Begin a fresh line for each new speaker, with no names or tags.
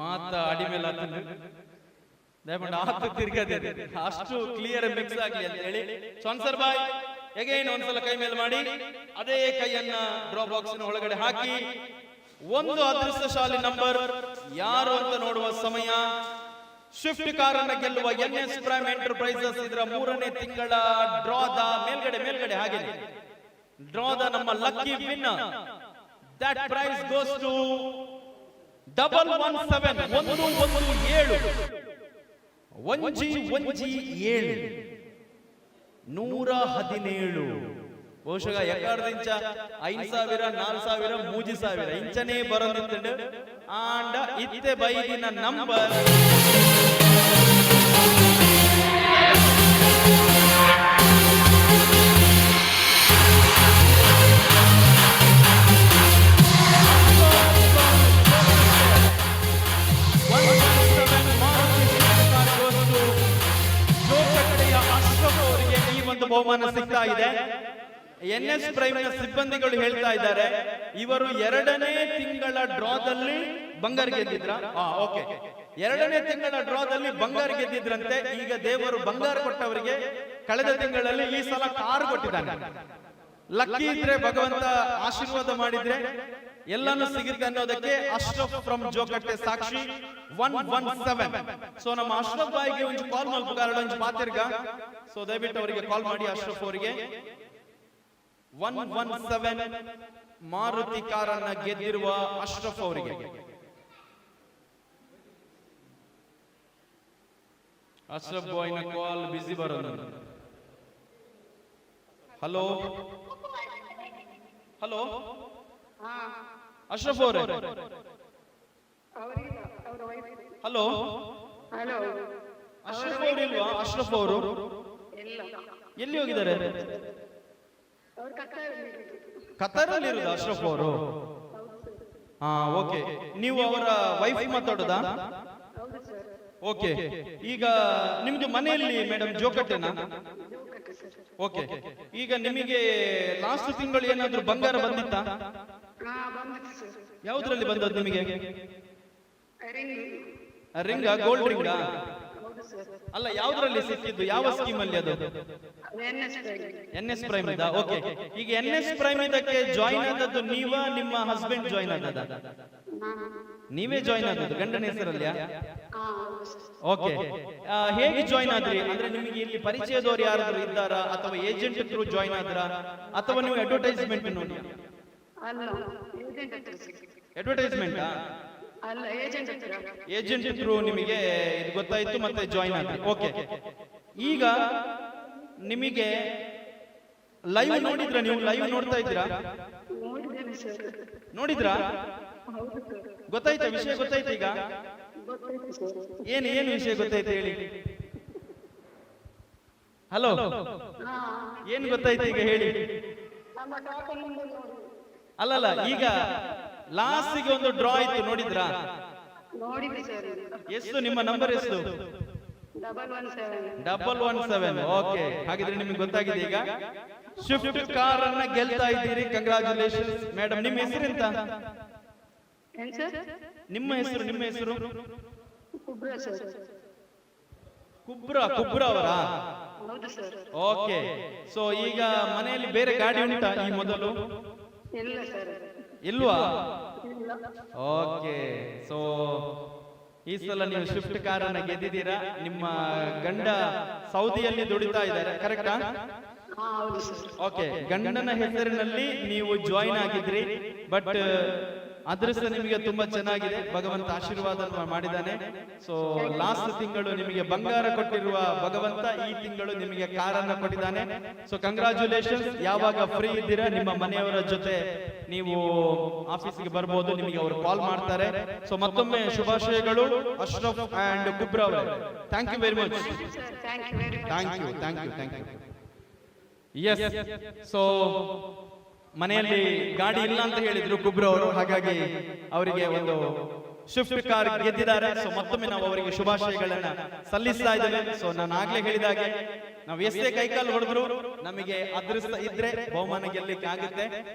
ಮಾತ ಅಡಿ ಮೇಲೆ ಹತ್ತಂಡು ದಯಮಾಡಿ ಆತು ತಿರ್ಗದೆ. ಅಷ್ಟು ಕ್ಲಿಯರ್ ಮಿಕ್ಸ್ ಆಗಲಿ ಅಂತ ಹೇಳಿ. ಸ್ಪಾನ್ಸರ್ ಬಾಯ್ ಎಗೈನ್ ಒಂದ್ಸಲ ಕೈ ಮೇಲೆ ಮಾಡಿ. ಅದೇ ಕೈಯನ್ನ ಡ್ರಾ ಬಾಕ್ಸ್ ಒಳಗಡೆ ಹಾಕಿ. ಒಂದು ಅದೃಷ್ಟಶಾಲಿ ನಂಬರ್ ಯಾರು ಅಂತ ನೋಡುವ ಸಮಯ. ಶಿಫ್ಟ್ ಕಾರನ್ನ ಗೆಲ್ಲುವ ಎನ್ ಎಸ್ ಪ್ರೈಮ್ ಎಂಟರ್ಪ್ರೈಸಸ್ ಇದರ ಮೂರನೇ ತಿಂಗಳ ಡ್ರಾದ ಮೇಲ್ಗಡೆ ಮೇಲ್ಗಡೆ ಹಾಗೆ. ಡ್ರಾದ ನಮ್ಮ lucky win that prize goes to double one seven ಒಂದು ಒಂದು ಏಳು ಒಂಜಿ ಒಂಜಿ ಏಳು. ನೂರ ಹದಿನೇಳು. ಬಹುಶಃ ಎಕ್ಕಾರ್ದ ಇಂಚ, ಐದು ಸಾವಿರ, ನಾಲ್ಕು ಸಾವಿರ ಮೂಜಿ ಸಾವಿರ. ಇಂಚನೇ ಬರೋದಿತ್ತು ಆಂಡ ಇತ್ತೆ ಬೈದಿನ ನಂಬರ್. ಬಹುಮಾನ ಸಿಗ್ತಾ ಇದೆ. ಎನ್ ಎಸ್ ಪ್ರೈಮ್ನ ಸಿಬ್ಬಂದಿಗಳು ಹೇಳ್ತಾ ಇದ್ದಾರೆ, ಇವರು ಎರಡನೇ ತಿಂಗಳ ಡ್ರಾದಲ್ಲಿ ಬಂಗಾರ ಗೆದ್ದಿದ್ರ? ಓಕೆ. ಎರಡನೇ ತಿಂಗಳ ಡ್ರಾದಲ್ಲಿ ಬಂಗಾರ ಗೆದ್ದಿದ್ರಂತೆ, ಈಗ ದೇವರು ಬಂಗಾರ ಕೊಟ್ಟವರಿಗೆ ಕಳೆದ ತಿಂಗಳಲ್ಲಿ ಈ ಸಲ ಕಾರು ಕೊಟ್ಟಿದ್ದಾನೆ. ಲಕ್ಕಿ ಇದ್ರೆ ಭಗವಂತ ಆಶೀರ್ವಾದ ಮಾಡಿದ್ರೆ ಎಲ್ಲಾನು ಸಿಗುತ್ತೆ ಅನ್ನೋದಕ್ಕೆ ಅಶ್ರಫ್ ಫ್ರಮ್ ಜೋಕಟ್ಟೆ ಸಾಕ್ಷಿ ಒನ್ ಒನ್ ಸೆವೆನ್ ಸೊ ನಮ್ಮ ಅಶ್ರಫ್ ಬಾಯಿಗೆ ಒಂದು ಕಾಲ್ ಮಾಡ್ಬೇಕಾದ್ರೆ ಒಂದು ಮಾತಿರ್ಗ. ಸೊ ದಯವಿಟ್ಟು ಅವರಿಗೆ ಕಾಲ್ ಮಾಡಿ ಅಶ್ರಫ್ ಅವರಿಗೆ. ಒನ್ ಒನ್ ಸೆವೆನ್ ಮಾರುತಿ ಕಾರನ್ನ ಗೆದ್ದಿರುವ ಅಶ್ರಫ್ ಅವರಿಗೆ. ಅಶ್ರಫ್ ಬಾಯ್ನ ಕಾಲ್ ಬಿಸಿ ಬರೋದು. ಹಲೋ? ಹಲೋ? ಅಶ್ರಫ್ ಅವರೇ. ಹಲೋ?
ಹಲೋ.
ಅಶ್ರಫ್ ಅವರು ಇಲ್ವಾ? ಅಶ್ರಫ್ ಅವರು? ಎಲ್ಲಿ ಹೋಗಿದ್ದಾರೆ? ಕತಾರಲ್ಲಿ ಇರುದು ಅಶ್ರಫ್ ಅವರು? ಹಾ ಓಕೆ. ನೀವು ಅವರ ವೈಫ್ ಮಾತಾಡೋದಾ? ಓಕೆ. ಈಗ ನಿಮ್ದು ಮನೆಯಲ್ಲಿ ಮೇಡಮ್ ಜೋಕಟ್ಟೆನಾ? ಓಕೆ. ಈಗ ನಿಮಗೆ ಲಾಸ್ಟ್ ತಿಂಗಳು ಏನಾದ್ರೂ ಬಂಗಾರ ಬಂದಿತ್ತ?
ಯಾವುದ್ರಲ್ಲಿ ಬಂದಿತ್ತು ಸರ್.
ಯಾವ್ದ್ರಲ್ಲಿ ಬಂದದ್ದು ನಿಮಗೆ?
ರಿಂಗ್.
ರಿಂಗ ಗೋಲ್ಡ್ ರಿಂಗ? ಅಲ್ಲ ಯಾವ್ದ್ರಲ್ಲಿ ಸಿಕ್ಕಿದ್ದು? ಯಾವ ಸ್ಕೀಮ್ ಅಲ್ಲಿ ಅದು
ಎನ್ ಎಸ್
ಪ್ರೈಮ್ ಇದ. ಓಕೆ. ಈಗ ಎನ್ ಎಸ್ ಪ್ರೈಮ್ ಇದಕ್ಕೆ ಜಾಯಿನ್ ಆದದ್ದು ನೀವ ನಿಮ್ಮ ಹಸ್ಬೆಂಡ್ ಜಾಯಿನ್ ಆದದ ನೀವೇ ಜಾಯಿನ್ ಆಗೋದು ಗಂಡನ
ಹೆಸರಲ್ಲಿ
ಓಕೆ ಹೇಗೆ ಜಾಯಿನ್ ಆದ್ರಿ? ಅಂದ್ರೆ ನಿಮಗೆ ಇಲ್ಲಿ ಪರಿಚಯದವರು ಯಾರಾದ್ರೂ ಇದ್ದಾರಾ? ಅಥವಾ ಏಜೆಂಟ್ ಥ್ರೂ ಜಾಯಿನ್ ಆದ್ರ? ಅಥವಾ ನೀವು ಅಡ್ವರ್ಟೈಸ್ಮೆಂಟ್ ನೋಡಿ ಅಡ್ವರ್ಟೈಸ್ಮೆಂಟ್
ಏಜೆಂಟ್
ಥ್ರೂ ನಿಮಗೆ ಇದು ಗೊತ್ತಾಯ್ತು ಮತ್ತೆ ಜಾಯಿನ್ ಆದ್ರಿ. ಓಕೆ ಈಗ ನಿಮಗೆ ಲೈವ್ ನೋಡಿದ್ರ ನೀವು? ಲೈವ್ ನೋಡ್ತಾ ಇದ್ದೀರಾ? ನೋಡಿದ್ರಾ? ಗೊತ್ತಾಯ್ತಾ ವಿಷಯ ಗೊತ್ತಾಯ್ತು ಈಗ? ಏನು ಏನು ವಿಷಯ ಗೊತ್ತಾಯ್ತು ಹೇಳಿ? ಹಲೋ? ಏನ್ ಗೊತ್ತಾಯ್ತು ಈಗ ಹೇಳಿ? ಅಲ್ಲಲ್ಲ ಈಗ ಲಾಸ್ಟಿಗೆ ಒಂದು ಡ್ರಾ ಇತ್ತು ನೋಡಿದ್ರಾ? ಎಷ್ಟು, ನಿಮ್ಮ ನಂಬರ್ ಎಷ್ಟು?
Double one seven
double one seven okay ಹಾಗಿದ್ರೆ ನಿಮ್ಗೆ ಗೊತ್ತಾಗಿದೆ ಈಗ. ಶಿಫ್ಟ್ ಕಾರ್ ಅನ್ನ ಗೆಲ್ತಾ ಇದ್ದೀರಿ. ಕಂಗ್ರಾಚುಲೇಷನ್ ಮೇಡಮ್ ನಿಮ್ಮ ಹೆಸರೆಂತ?
ಏನ್ ಸರ್?
ನಿಮ್ಮ ಹೆಸರು ನಿಮ್ಮ ಹೆಸರು?
ಕುಬ್ರ ಸರ್.
ಕುಬ್ರ ಕುಬ್ರ ಅವರಾ?
ಹೌದು ಸರ್.
ಓಕೆ. ಸೊ ಈಗ ಮನೆಯಲ್ಲಿ ಬೇರೆ ಗಾಡಿ ಉಂಟಾ ಈ ಮೊದಲು?
ಇಲ್ಲ ಸರ್.
ಇಲ್ವಾ?
ಇಲ್ಲ.
ಓಕೆ. ಸೊ ಈ ಸಲ ನೀವು ಸ್ವಿಫ್ಟ್ ಕಾರನ್ನ ಗೆದ್ದಿದ್ದೀರಾ? ನಿಮ್ಮ ಗಂಡ ಸೌದಿಯಲ್ಲಿ ದುಡಿತಾ ಇದ್ದಾರೆ ಕರೆಕ್ಟಾ?
ಹಾ ಹೌದು ಸರ್.
ಓಕೆ. ಗಂಡನ ಹೆಸರಿನಲ್ಲಿ ನೀವು ಜಾಯಿನ್ ಆಗಿದ್ರಿ ಬಟ್ ಅದೃಷ್ಟ ನಿಮಗೆ ತುಂಬಾ ಚೆನ್ನಾಗಿದೆ. ಭಗವಂತ ಆಶೀರ್ವಾದ ಮಾಡಿದ್ದಾನೆ. ಸೊ ಲಾಸ್ಟ್ ತಿಂಗಳು ನಿಮಗೆ ಬಂಗಾರ ಕೊಟ್ಟಿರುವ ಭಗವಂತ ಈ ತಿಂಗಳು ನಿಮಗೆ ಕಾರನ್ನ ಕೊಟ್ಟಿದ್ದಾನೆ. ಸೊ ಕಂಗ್ರಾಚುಲೇಷನ್ ಯಾವಾಗ ಫ್ರೀ ಇದ್ದೀರಾ ನಿಮ್ಮ ಮನೆಯವರ ಜೊತೆ? ನೀವು ಆಫೀಸ್ಗೆ ಬರ್ಬೋದು ನಿಮಗೆ ಅವರು ಕಾಲ್ ಮಾಡ್ತಾರೆ. ಸೊ ಮತ್ತೊಮ್ಮೆ ಶುಭಾಶಯಗಳು ಅಶ್ರಫ್ ಅಂಡ್ ಕುಬ್ರಾ ಅವರೇ. Thank you very much
sir thank you
thank you thank you thank you yes so ಮನೆಯಲ್ಲಿ ಗಾಡಿ ಇಲ್ಲ ಅಂತ ಹೇಳಿದ್ರು ಕುಬ್ರು ಅವರು ಹಾಗಾಗಿ ಅವರಿಗೆ ಒಂದು ಶಿಫ್ಟ್ ಕಾರ್ ಗೆದ್ದಿದ್ದಾರೆ. ಸೊ ಮತ್ತೊಮ್ಮೆ ನಾವು ಅವರಿಗೆ ಶುಭಾಶಯಗಳನ್ನ ಸಲ್ಲಿಸ್ತಾ ಇದ್ದೇವೆ. ಸೊ ನಾನು ಆಗ್ಲೇ ಹೇಳಿದಾಗೆ ನಾವು ಎಷ್ಟೇ ಕೈಕಾಲು ಹೊಡೆದ್ರು ನಮಗೆ ಅದೃಷ್ಟ ಇದ್ರೆ ಬಹುಮಾನ ಗೆಲ್ಲಕ್ಕೆ ಆಗುತ್ತೆ.